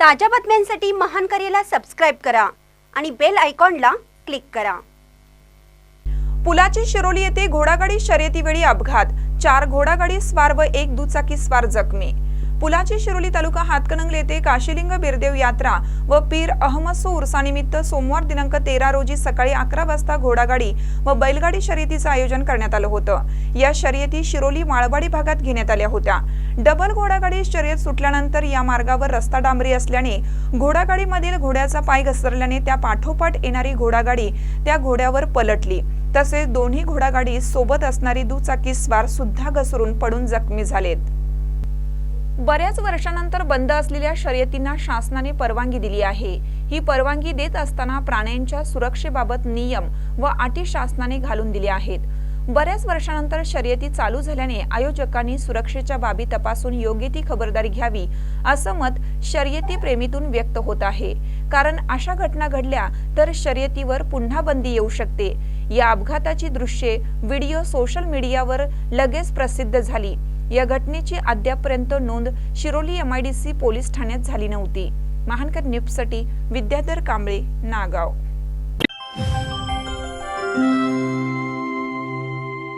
ताज्या बातम्यांसाठी महान करेला सबस्क्राईब करा आणि बेल आयकॉनला क्लिक करा. पुलाची शिरोली येथे घोडागाडी शर्यतीवेळी अपघात. चार घोडागाडी स्वार व एक दुचाकी स्वार जखमी. पुलाची शिरोली तालुका हातकणंगले येथे काशीलिंग बिरदेव यात्रा व पीर अहमसो उर्सानिमित्त सोमवार दिनांक तेरा रोजी सकाळी अकरा वाजता घोडागाडी व बैलगाडी शर्यतीचं आयोजन करण्यात आलं होतं. या शर्यती शिरोली माळवाडी भागात घेण्यात आल्या होत्या. डबल घोडागाडी शर्यत सुटल्यानंतर या मार्गावर रस्ता डांबरी असल्याने घोडागाडीमधील घोड्याचा पाय घसरल्याने त्या पाठोपाठ येणारी घोडागाडी त्या घोड्यावर पलटली. तसेच दोन्ही घोडागाडी सोबत असणारी दुचाकी स्वार सुद्धा घसरून पडून जखमी झालेत. बऱ्याच वर्षानंतर बंद असलेल्या शर्यतींना शासनाने परवानगी दिली आहे. ही परवानगी देत असताना प्राण्यांच्या सुरक्षेबाबत नियम व अटी शासनाने घालून दिल्या आहेत. बऱ्याच वर्षानंतर शर्यती चालू झाल्याने आयोजकांनी सुरक्षेच्या बाबी तपासून योग्य ती खबरदारी घ्यावी असं मत शर्यती प्रेमीतून व्यक्त होत आहे. कारण अशा घटना घडल्या तर शर्यतीवर पुन्हा बंदी येऊ शकते. या अपघाताची दृश्ये व्हिडिओ सोशल मीडियावर लगेच प्रसिद्ध झाली. या घटनेची अद्यापपर्यंत नोंद शिरोली एमआयडीसी पोलीस ठाण्यात झाली नव्हती. महानकर न्यूजसाठी विद्याधर कांबळे नागाव.